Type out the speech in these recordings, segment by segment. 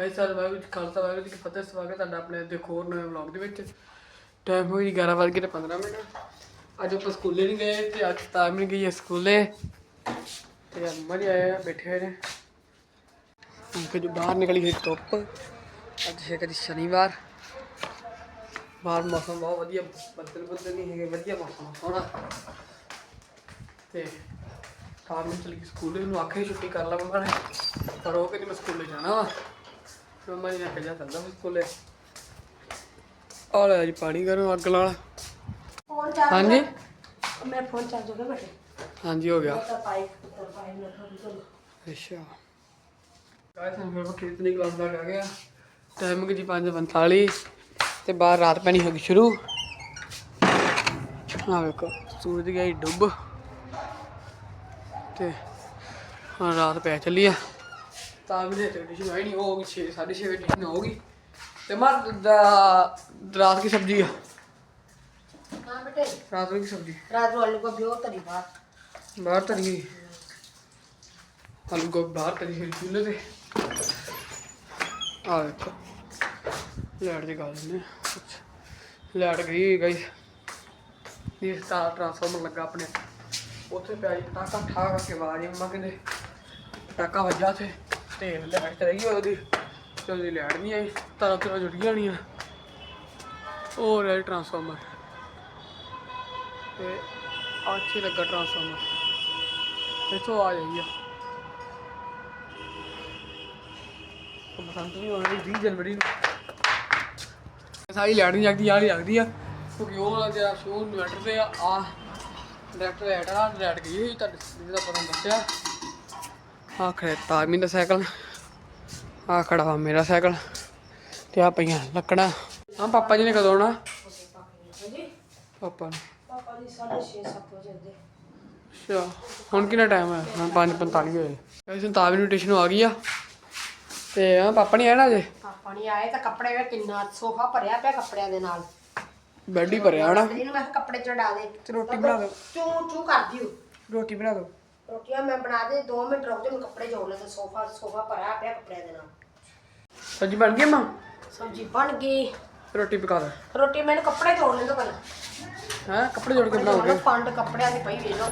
ਕਈ ਸਾਲ ਵਾਹਿਗੁਰੂ ਜੀ ਖਾਲਸਾ, ਵਾਹਿਗੁਰੂ ਜੀ ਕੀ ਫਤਿਹ, ਸਵਾਗਤ ਹੈ ਤੁਹਾਡਾ ਆਪਣੇ ਦੇ ਹੋਰ ਨਵੇਂ ਵਲੌਗ ਦੇ ਵਿੱਚ। ਟਾਈਮ ਹੋਈ 11 ਵਜੇ ਕੇ ਤੇ 15 ਮਿੰਟ। ਅੱਜ ਆਪਾਂ ਸਕੂਲੇ ਨਹੀਂ ਗਏ ਤੇ ਅੱਜ ਤਾਂ ਨਹੀਂ ਗਈ ਹੈ ਸਕੂਲੇ। ਤੇ ਅੰਮਾ ਜੀ ਆਏ ਆ, ਬੈਠੇ ਹੋਏ ਨੇ। ਕਿ ਜੋ ਬਾਹਰ ਨਿਕਲੀ ਹੋਈ ਧੁੱਪ, ਅੱਜ ਹੈ ਕਦੀ ਸ਼ਨੀਵਾਰ। ਬਾਹਰ ਮੌਸਮ ਬਹੁਤ ਵਧੀਆ, ਬੱਦਲ ਬੱਦਲ ਨਹੀਂ ਹੈਗੇ, ਵਧੀਆ ਮੌਸਮ ਹੋਣਾ ਸੋਹਣਾ। ਤੇ ਕਾਮ ਨੂੰ ਚਲੀ ਗਈ ਸਕੂਲੇ ਨੂੰ ਆਖੇ ਛੁੱਟੀ ਕਰ ਲਵਾਂ ਨੇ, ਪਰ ਉਹ ਕਹਿੰਦੀ ਮੈਂ ਸਕੂਲੇ ਜਾਣਾ ਵਾ। ਮੰਮਾ ਮੈਂ ਆ ਲੈ ਜੀ ਪਾਣੀ ਕਰੋ ਅੱਗ ਨਾਲ। ਫੋਨ ਚਾਰਜ ਹਾਂਜੀ? ਮੇਰਾ ਫੋਨ ਚਾਰਜ ਹੋ ਗਿਆ ਬੇਟੇ। ਹਾਂਜੀ ਹੋ ਗਿਆ। ਅੱਛਾ। ਗਾਇਸ ਹੁਣ ਫਿਰ ਕੀਰਤਨੀ ਕਲਾਸ ਦਾ ਆ ਗਿਆ। ਟਾਈਮ ਕਿ ਜੀ 5:45 ਤੇ ਬਾਹਰ ਰਾਤ ਪੈਣੀ ਹੋ ਗਈ ਸ਼ੁਰੂ। ਆ ਵੇਖੋ ਸੂਰਜ ਗਿਆ ਜੀ ਡੁੱਬ। ਤੇ ਹੁਣ ਰਾਤ ਪੈ ਚੱਲੀ ਆ। ਤਾਂ ਵੀ ਤੇ ਟਿਸ਼ਨ ਆਈ ਨਹੀਂ ਉਹ ਹੋ ਗਈ 6 6:30 ਵਜੇ ਟਿਸ਼ਨ ਹੋਊਗੀ ਤੇ ਮਾਰ ਦਾ ਰਾਤ ਕੀ ਸਬਜ਼ੀ ਆ? ਹਾਂ ਬੇਟੇ। ਰਾਤ ਕੀ ਸਬਜ਼ੀ? ਰਾਤ ਨੂੰ ਆਲੂ ਕੋ ਬਿਓ ਤਰੀ ਬਾਤ ਬਾਹਰ ਤਰੀ ਗਈ ਆਲੂ ਗੋਭੀ ਬਾਹਰ ਤਰੀ ਹੋਈ ਚੁੱਲ੍ਹੇ ਤੇ। ਆ ਵੇਖੋ ਲੈਟ ਦੀ ਗੱਲ ਨੇ ਲੈਟ ਗਈ ਗਈ। ਇਹ ਸਟਾਰ ਟਰਾਂਸਫਾਰਮਰ ਲੱਗਾ ਆਪਣੇ। ਉੱਥੇ ਪਿਆ ਜੀ ਟਾਕਾ ਠਾ ਕਰਕੇ ਆਵਾਜ਼ ਮੰਮਾ ਕਹਿੰਦੇ ਟਾਕਾ ਵੱਜਾ ਤੇ ਤੇ ਲੈਟ ਤੇ ਰਹੀ ਉਹਦੀ। ਤੇ ਲੈਟ ਨਹੀਂ ਆਈ ਤਾਰਾਂ ਤਾਰਾਂ ਜੁੜ ਜਾਣੀਆਂ ਹੋਰ ਰੈਲ ਟਰਾਂਸਫਾਰਮਰ ਤੇ ਅੱਛੇ ਲੱਗਾ ਟਰਾਂਸਫਾਰਮਰ ਇੱਥੋਂ ਆ ਜਾਈਏ ਉਹ ਬਸੰਤ ਵੀ ਹੋਣੀ 20 ਜਨਵਰੀ ਨੂੰ। ਸਾਰੀ ਲੈਟ ਨਹੀਂ ਜਗਦੀ ਯਾਰ ਜਗਦੀ ਆ। ਕਿਉਂਕਿ ਉਹ ਜਿਹੜਾ ਸ਼ੋਅ ਇਨਵਰਟਰ ਤੇ ਆ ਆ ਲੈਟ ਆ ਲੈਟ ਗਈ ਹੋਈ ਤੁਹਾਡੇ ਜਿਹਦਾ ਪਤਾ ਦੱਸਿਆ। ਆ ਖੜੇ ਤਾਰਮੀ ਦਾ ਸਾਈਕਲ ਆ ਖੜਾ ਵਾ ਮੇਰਾ ਸਾਈਕਲ ਤੇ ਆ ਪਈਆਂ ਲੱਕੜਾਂ। ਹਾਂ ਪਾਪਾ ਜੀ ਨੇ ਕਦੋਂ ਆਉਣਾ? ਪਾਪਾ ਨੇ। ਪਾਪਾ ਜੀ 6:30 7 ਵਜੇ ਦੇ ਅੱਛਾ ਹੁਣ ਕਿੰਨਾ ਟਾਈਮ ਹੈ ਹੁਣ 5:45 ਹੋਏ। ਐਸੇ ਤਾਂ ਇਨਵੀਟੇਸ਼ਨ ਆ ਗਈ ਆ। ਤੇ ਆ ਪਾਪਾ ਨਹੀਂ ਆਣਾ ਜੇ ਪਾਪਾ ਨਹੀਂ ਆਏ ਤਾਂ ਕੱਪੜੇ ਵਿੱਚ ਕਿੰਨਾ ਸੋਫਾ ਭਰਿਆ ਪਿਆ ਕੱਪੜਿਆਂ ਦੇ ਨਾਲ। ਬੈੱਡ ਹੀ ਭਰਿਆ ਹਨਾ ਇਹਨੂੰ ਮੈਂ ਕੱਪੜੇ ਚੜਾ ਦੇ। ਰੋਟੀ ਬਣਾ ਦਿਓ ਚੂ ਚੂ ਕਰਦੀ ਹੂੰ ਰੋਟੀ ਬਣਾ ਦਿਓ ਰੋਟੀਆਂ ਮੈਂ ਬਣਾ ਦੇ 2 ਮਿੰਟ ਰੁਕ ਜਾ ਮੈਂ ਕੱਪੜੇ ਜੋੜ ਲੈ ਤੇ ਸੋਫਾ ਸੋਫਾ ਭਰਿਆ ਪਿਆ ਕੱਪੜਿਆਂ ਦੇ ਨਾਲ। ਸਬਜ਼ੀ ਬਣ ਗਈ ਮਾਂ ਸਬਜ਼ੀ ਬਣ ਗਈ। ਰੋਟੀ ਪਕਾ ਦੇ ਰੋਟੀ ਮੈਨੂੰ ਕੱਪੜੇ ਜੋੜ ਲੈਣ ਦੋ ਪਹਿਲਾਂ। ਹਾਂ ਕੱਪੜੇ ਜੋੜ ਕੇ ਲਓ, ਪੰਡ ਕੱਪੜਿਆਂ ਦੀ ਪਈ ਵੇਖ ਲਓ।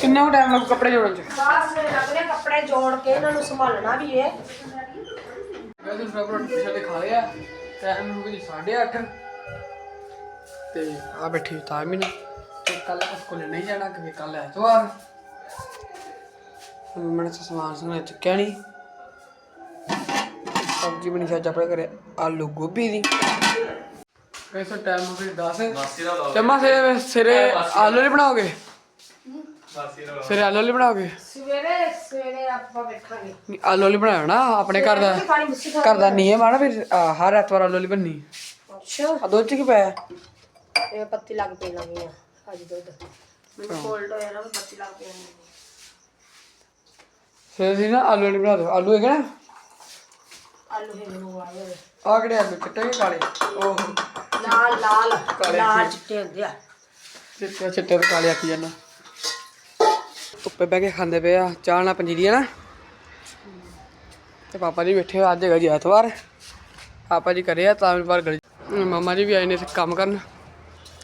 ਕਿੰਨਾ ਟਾਈਮ ਲੱਗੂ ਕੱਪੜੇ ਜੋੜਨ ਚ? ਬਸ ਲੱਗ ਰਿਹਾ ਕੱਪੜੇ ਜੋੜ ਕੇ ਇਹਨਾਂ ਨੂੰ ਸੰਭਾਲਣਾ ਵੀ ਹੈ ਵੈਸੇ ਸਭ ਰੋਟੀ ਸਾਡੇ ਖਾ ਲਿਆ ਟਾਈਮ ਹੋ ਗਿਆ 8:30 ਤੇ ਆ ਬੈਠੀ ਤੇ ਕੱਲ ਸਕੂਲ ਨਹੀਂ ਜਾਣਾ ਕਿ ਕੱਲ ਐਤਵਾਰ। ਹੁਣ ਮੈਂ ਤਾਂ ਸਮਾਨ ਸਮੂਨ ਚੁੱਕਿਆ ਨਹੀਂ ਸਬਜ਼ੀ ਬਣੀ ਸੀ ਅੱਜ ਆਪਣੇ ਘਰੇ ਆਲੂ ਗੋਭੀ ਦੀ। ਵੈਸੇ ਟਾਈਮ ਹੋ ਗਿਆ 10 ਜਮਾ ਸਿਰੇ ਸਿਰੇ ਆਲੂ ਨਹੀਂ ਬਣਾਓਗੇ? ਸਿਰੇ ਆਲੂ ਨਹੀਂ ਬਣਾਓਗੇ? ਸਵੇਰੇ ਸਵੇਰੇ ਆਪਾਂ ਵੇਖਾਂਗੇ। ਨਹੀਂ, ਆਲੂ ਵਾਲੀ ਬਣਾਇਆ ਨਾ ਆਪਣੇ ਘਰ ਦਾ ਘਰ ਦਾ ਨਿਯਮ ਆ ਨਾ ਫਿਰ ਹਰ ਐਤਵਾਰ ਆਲੂ ਵਾਲੀ ਬਣਨੀ। ਅੱਛਾ। ਆ ਦੁੱਧ ਚ ਕੀ ਪਾਇਆ? ਇਹ ਪੱਤੀ ਲੱਗ ਪਈ ਲੱਗੀ ਆ। ਅੱਜ ਦੁੱਧ। ਮੈਨੂੰ ਕੋਲਡ ਹੋਇਆ ਨਾ ਲੱਗ ਫਿਰ ਆਲੂ ਵਾਲੀ ਬਣਾ ਆਲੂ ਹੈਗੇ ਨਾ? ਆਲੂ ਹੈ ਨੂੰ ਆਏ ਆ ਕਿਹੜੇ ਆਲੂ? ਚਿੱਟੇ ਕਿ ਕਾਲੇ? ਉਹ ਲਾਲ ਲਾਲ ਕਾਲੇ ਲਾਲ ਚਿੱਟੇ ਹੁੰਦੇ ਆ। ਚਿੱਟੇ ਚਿੱਟੇ ਤੇ ਕਾਲੇ ਆਖੀ ਜਾਂਦਾ। ਧੁੱਪੇ ਬਹਿ ਕੇ ਖਾਂਦੇ ਪਏ ਆ। ਚਾਹ ਨਾਲ ਪੰਜੀਰੀ ਨਾ। ਤੇ ਪਾਪਾ ਜੀ ਬੈਠੇ ਅੱਜ ਹੈਗਾ ਜੀ ਐਤਵਾਰ। ਪਾਪਾ ਜੀ ਕਰੇ ਆ ਤਾਂ ਵੀ ਬਾਹਰ ਗਲੀ ਮਮਾ ਜੀ ਵੀ ਆਏ ਨੇ ਕੰਮ ਕਰਨ।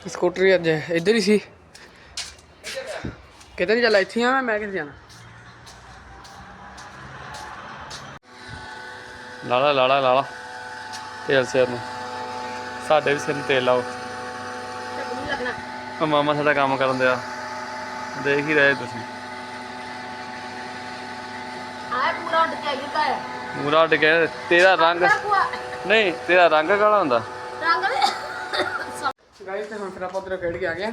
ਸਕੂਟਰੀ ਅੱਜ ਇੱਧਰ ਹੀ ਸੀ। ਕਿਤੇ ਨਹੀਂ ਚੱਲਾ ਇੱਥੇ ਆ ਮੈਂ ਕਿੱਥੇ ਜਾਣਾ? ਲਾਲਾ ਲਾਲਾ ਲਾਲਾ। ਤੇਲ ਸਿਰ ਨੂੰ। ਸਾਡੇ ਵੀ ਸਿਰ ਨੂੰ ਤੇਲ ਲਾਓ। ਉਹ ਮਾਮਾ ਸਾਡਾ ਕੰਮ ਕਰਨ ਦਿਆ। ਦੇਖ ਹੀ ਰਹੇ ਤੁਸੀਂ। ਆਏ ਪੂਰਾ ਉੱਡ ਕੇ ਹੈ। ਮੂਰਾ ਉੱਡ ਕੇ ਤੇਰਾ ਰੰਗ ਨਹੀਂ ਤੇਰਾ ਰੰਗ ਕਾਲਾ ਹੁੰਦਾ? ਗਾਇਸ ਤੇ ਹੁਣ ਫਿਰ ਆਪਾਂ ਉਧਰ ਖੇਡ ਕੇ ਆ ਗਏ ਹਾਂ।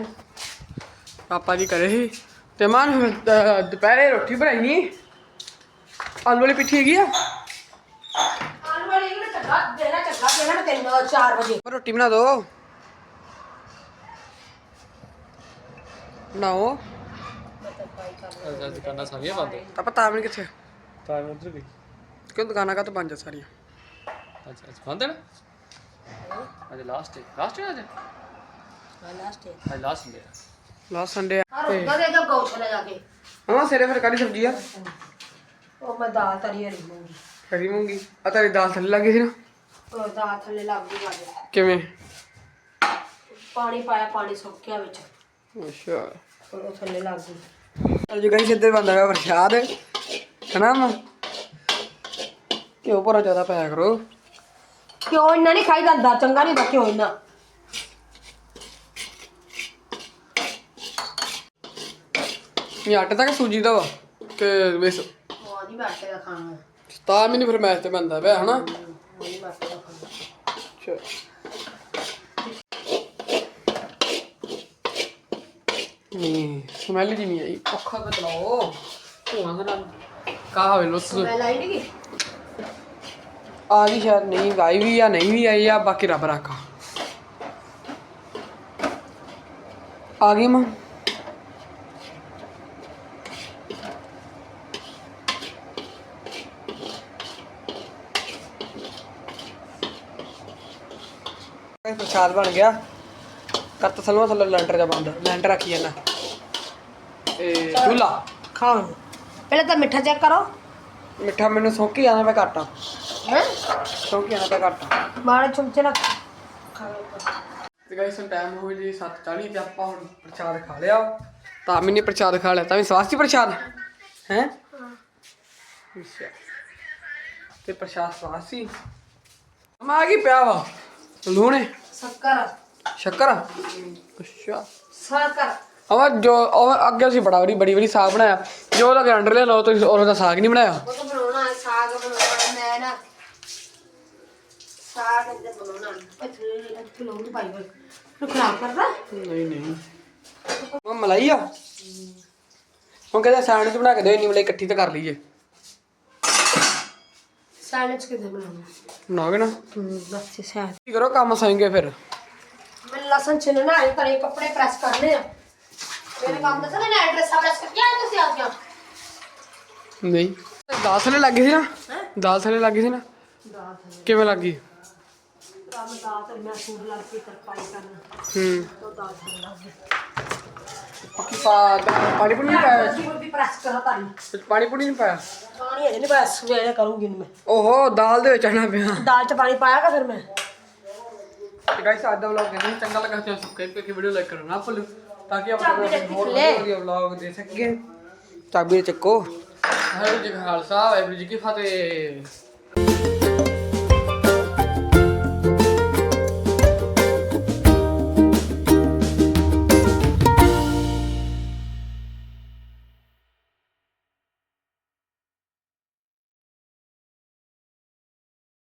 ਪਾਪਾ ਜੀ ਕਰੇ ਸੀ। ਤੇ ਮਾਂ ਨੂੰ, ਅਹ, ਦੁਪਹਿਰੇ ਰੋਟੀ ਬਣਾਈ ਨਹੀਂ ਆਲੂ ਵਾਲੀ ਪਿੱਠੀ ਹੈਗੀ ਆ। ਆਲੂ ਵਾਲੀ ਨੂੰ ਚੱਗਾ ਦੇਣਾ ਚੱਗਾ ਦੇਣਾ ਮੈਂ ਤੈਨੂੰ 4 ਵਜੇ। ਰੋਟੀ ਬਣਾ ਦੋ। ਬਣਾਓ। ਅੱਜ ਦੁਕਾਨਾਂ ਸਾਰੀਆਂ ਬੰਦ। ਆਪਾਂ ਤਾਵਣ ਕਿੱਥੇ। ਤਾਂ ਉਧਰ ਗਈ ਕਿਉਂ ਦੁਕਾਨਾਂ ਕਾ ਤਾਂ ਬੰਦ ਸਾਰੀਆਂ। ਅੱਛਾ ਅੱਛਾ ਬੰਦ ਹੈ ਨਾ? ਅੱਜ ਲਾਸਟ ਹੈ ਲਾਸਟ ਹੈ ਅੱਜ? ਲਾਸਟ ਹੈ ਅੱਜ ਲਾਸਟ ਹੁੰਦੇ ਆ ਲਾਸਟ ਸੰਡੇ ਆ ਰੁਕਦਾ ਦੇ ਜਾ ਗਊਸ਼ਾਲਾ ਜਾ ਕੇ। ਹਾਂ ਸਿਰੇ ਫਿਰ ਕਾਹਦੀ ਸਬਜ਼ੀ ਆ? ਉਹ ਮੈਂ ਦਾਲ ਤਰੀ ਹਰੀ ਮੂੰਗੀ। ਹਰੀ ਮੂੰਗੀ। ਆ ਤੇਰੀ ਦਾਲ ਥੱਲੇ ਲੱਗੀ ਸੀ ਨਾ? ਉਹ ਦਾਲ ਥੱਲੇ ਲੱਗ ਗਈ ਗੱਲ ਕਿਵੇਂ? ਪਾਣੀ ਪਾਇਆ ਪਾਣੀ ਸੁੱਕ ਗਿਆ ਵਿੱਚ। ਅੱਛਾ। ਹੁਣ ਉਹ ਥੱਲੇ ਲੱਗ ਗਈ। ਅੱਜ ਗਈ ਸਿੱਧੇ ਬੰਦਾ ਹੈ ਪ੍ਰਸ਼ਾਦ। ਹਨਾ ਮਾ? ਕਿਉਂ ਪਰਾ ਜ਼ਿਆਦਾ ਪਾਇਆ ਕਰੋ। ਕਿਉਂ ਇੰਨਾ ਨਹੀਂ ਖਾਈ ਜਾਂਦਾ ਚੰਗਾ ਨਹੀਂ ਦਾ ਕਿਉਂ ਇੰਨਾ। ਇਹ ਆਟੇ ਤੱਕ ਸੂਜੀ ਦਾ ਵਾ ਕਿ ਵੇਸ ਉਹ ਨਹੀਂ ਬੈਠੇ ਦਾ ਖਾਣਾ। ਤਾਂ ਮੈਨੂੰ ਫਿਰ ਮੈਚ ਤੇ ਬੰਦਾ ਪਿਆ ਹਨਾ? ਉਹ ਨਹੀਂ ਬੈਠੇ ਦਾ ਖਾਣਾ। ਅੱਛਾ। ਨਹੀਂ ਸਮੈਲ ਜੀ ਨਹੀਂ ਆਈ ਧੂਆਂ ਦੇ ਨਾਲ ਹੋਵੇ ਲੁੱਸ। ਨਹੀਂ ਆ ਗਈ ਸ਼ਾਇਦ ਨਹੀਂ ਆਈ ਵੀ ਆ ਨਹੀਂ ਵੀ ਆਈ ਆ ਬਾਕੀ ਰੱਬ ਰਾਖਾ। ਆ ਗਈ ਮਾਂ। ਇਹ ਪ੍ਰਸ਼ਾਦ ਬਣ ਗਿਆ। ਕੱਤ ਸਲਵਾ ਥੱਲੇ ਲੈਂਟਰ ਦਾ ਬੰਦ। ਲੈਂਟਰ ਰੱਖੀ ਜਾਂਦਾ। ਇਹ ਚੁੱਲਾ। ਖਾਓ। ਪਹਿਲਾਂ ਤਾਂ ਮਿੱਠਾ ਚੈੱਕ ਕਰੋ। ਮਿੱਠਾ ਮੈਨੂੰ ਸੌਂਕੀ ਜਾਂਦਾ ਮੈਂ ਘੱਟ ਆ। ਹੈ? ਸੌਂਕੀ ਜਾਂਦਾ ਮੈਂ ਘੱਟ ਆ। ਮਾੜੇ ਚਮਚੇ ਨਾਲ ਤੇ ਗਾਇਸ ਹੁਣ ਟਾਈਮ ਹੋ ਜੀ 7:40 ਤੇ ਆਪਾਂ ਹੁਣ ਪ੍ਰਸ਼ਾਦ ਖਾ ਲਿਆ। ਤਾਂ ਮੈਨੇ ਪ੍ਰਸ਼ਾਦ ਖਾ ਲਿਆ ਤਾਂ ਵੀ ਸਵਾਸਤੀ ਪ੍ਰਸ਼ਾਦ। ਹੈ? ਅੱਛਾ। ਤੇ ਪ੍ਰਸ਼ਾਦ ਸਵਾਸਤੀ ਮੈਂ ਆ ਗਈ ਪਿਆ ਵਾ। ਲੂਣੇ ਸ਼ੱਕਰ। ਸ਼ੱਕਰ? ਅੱਛਾ। ਸ਼ੱਕਰ ਅਵਾ ਜੋ ਉਹ ਅੱਗੇ ਅਸੀਂ ਬੜਾ ਬੜੀ ਬੜੀ ਬੜੀ ਸਾਗ ਬਣਾਇਆ। ਜੋ ਉਹਦਾ ਗਰੰਡਰ ਲੈ ਲਓ ਤੁਸੀਂ ਉਹਦਾ ਸਾਗ ਨਹੀਂ ਬਣਾਇਆ? ਉਹ ਤਾਂ ਬਣਾਉਣਾ ਹੈ ਸਾਗ ਬਣਾਉਣਾ ਮੈਂ ਨਾ ਸਾਗ ਇੰਦੇ ਬਣਾਉਣਾ। ਪਥਰੀ ਇੱਕ ਲੋੜ ਪਾਈ ਹੋਈ। ਨੂੰ ਖਰਾਬ ਕਰਦਾ? ਨਹੀਂ ਨਹੀਂ। ਉਹ ਮਲਾਈ ਆ। ਹੁਣ ਕਹਿੰਦਾ ਸੈਂਡਵਿਚ ਬਣਾ ਕੇ ਦਿਓ ਇੰਨੀ ਮਲਾਈ ਇਕੱਠੀ ਤਾਂ ਕਰ ਲਈਏ। ਸੈਂਡਵਿਚ ਕਿੱਥੇ ਬਣਾਉਣਾ? ਬਣਾਓਗੇ ਨਾ। ਬਸ ਸ਼ਾਇਦ ਕੀ ਕਰੋ ਕੰਮ ਸੌਂਗੇ ਫਿਰ। ਮੈਂ ਲਸਣ ਛਿਲਣਾ ਹੈ ਘਰੇ ਕੱਪੜੇ ਪ੍ਰੈਸ ਕਰਨੇ ਆ। ਮੇਰੇ ਕੰਮ ਦੱਸਣਾ ਨਾ ਐਡਰੈਸ ਆ ਪ੍ਰੈਸ ਕਰਕੇ ਆਏ ਤੁਸੀਂ ਆ ਗਿਆ ਨਹੀਂ। ਦਾਲ ਥੱਲੇ ਲੱਗੀ ਸੀ ਨਾ? ਦਾਲ ਥੱਲੇ ਲੱਗੀ ਸੀ ਨਾ? ਕਿਵੇਂ ਲੱਗੀ ਕੰਮ ਦਾਲ ਤੇ ਮੈਂ ਸੂਟ ਲਾ ਕੇ ਤਰਪਾਈ ਕਰਨਾ। ਹੂੰ। ਤੋਂ ਦਾਲ ਥੱਲੇ ਲੱਗ ਗਈ। ਪਾ ਪਾਣੀ ਪੂਣੀ ਨਹੀਂ ਪਾਇਆ? ਜੀ ਵੀ ਪ੍ਰੈਸ ਕਰਾ ਤਾਰੀ ਵਿੱਚ ਪਾਣੀ ਪੂਣੀ ਨਹੀਂ ਪਾਇਆ? ਪਾਣੀ ਅਜੇ ਨਹੀਂ ਪਾਇਆ ਸਵੇਰੇ ਕਰੂੰਗੀ ਇਹਨੂੰ ਮੈਂ। ਓਹੋ ਦਾਲ ਦੇ ਵਿੱਚ ਆਣਾ ਪਿਆ। ਦਾਲ ਚ ਪਾਣੀ ਪਾਇਆਗਾ ਫਿਰ ਮੈਂ। ਤੇ ਗਾਇਸ ਅੱਜ ਦਾ ਵਲੌਗ ਦੇਖੋ ਚੰਗਾ ਲੱਗਾ ਤਾਂ ਸਬਸਕ੍ਰਾਈਬ ਕਰਕੇ ਵੀਡੀਓ ਲਾਈਕ ਕਰਨਾ ਨਾ ਭੁੱਲੋ ਤਾਂ ਕਿ ਆਪਾਂ ਰੱਖੀ ਹੋਰ। ਵਧੀਆ ਵਲੌਗ ਦੇ ਸਕੀਏ। ਚਾਬੀ ਚੱਕੋ। ਵਾਹਿਗੁਰੂ ਜੀ ਕਾ ਖਾਲਸਾ ਵਾਹਿਗੁਰੂ ਜੀ ਕੀ ਫਤਿਹ।